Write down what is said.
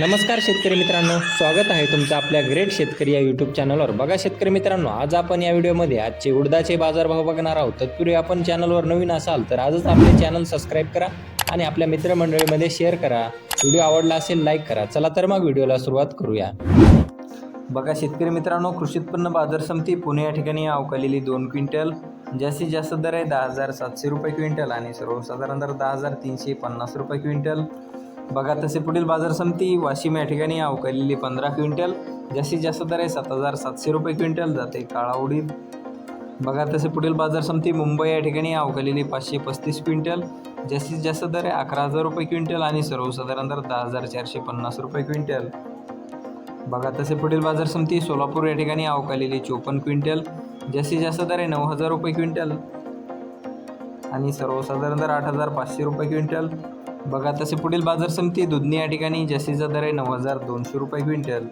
नमस्कार शेतकरी मित्रांनो स्वागत आहे तुमचं आपल्या ग्रेट शेतकरी या यूट्यूब चॅनलवर बघा शेतकरी मित्रांनो आज आपण या व्हिडिओमध्ये आजचे उडदाचे बाजारभाव बघणार आहोत. तत्पूर्वी आपण चॅनलवर नवीन असाल तर आजच आपले चॅनल सबस्क्राईब करा आणि आपल्या मित्रमंडळीमध्ये शेअर करा. व्हिडिओ आवडला असेल लाईक करा. चला तर मग व्हिडिओला सुरुवात करूया. बघा शेतकरी मित्रांनो कृषी उत्पन्न बाजार समिती पुणे या ठिकाणी अवकालेली दोन क्विंटल जास्तीत जास्त दर आहे दहा हजार सातशे रुपये क्विंटल आणि सर्वसाधारण दर दहा हजार तीनशे पन्नास रुपये क्विंटल. बघा तसे पुढील बाजार समिती वाशिम या ठिकाणी अवकालेली पंधरा क्विंटल जास्तीत जास्त दर आहे सात हजार सातशे रुपये क्विंटल जाते काळा उडीद. बघा तसे पुढील बाजार समिती मुंबई या ठिकाणी अवकालेली पाचशे पस्तीस क्विंटल जास्तीत जास्त दर आहे अकरा हजार रुपये क्विंटल आणि सर्वसाधारण दर दहा हजार चारशे पन्नास रुपये क्विंटल. बघा तसे पुढील बाजार समिती सोलापूर या ठिकाणी अवकालेली चोपन्न क्विंटल जास्तीत जास्त दर आहे नऊ हजार रुपये क्विंटल आणि सर्वसाधारण दर आठ हजार पाचशे रुपये क्विंटल. बघा तसे पुढील बाजार समिती दुधनी या ठिकाणी जास्तीचा दर आहे नऊ हजार दोनशे रुपये क्विंटल.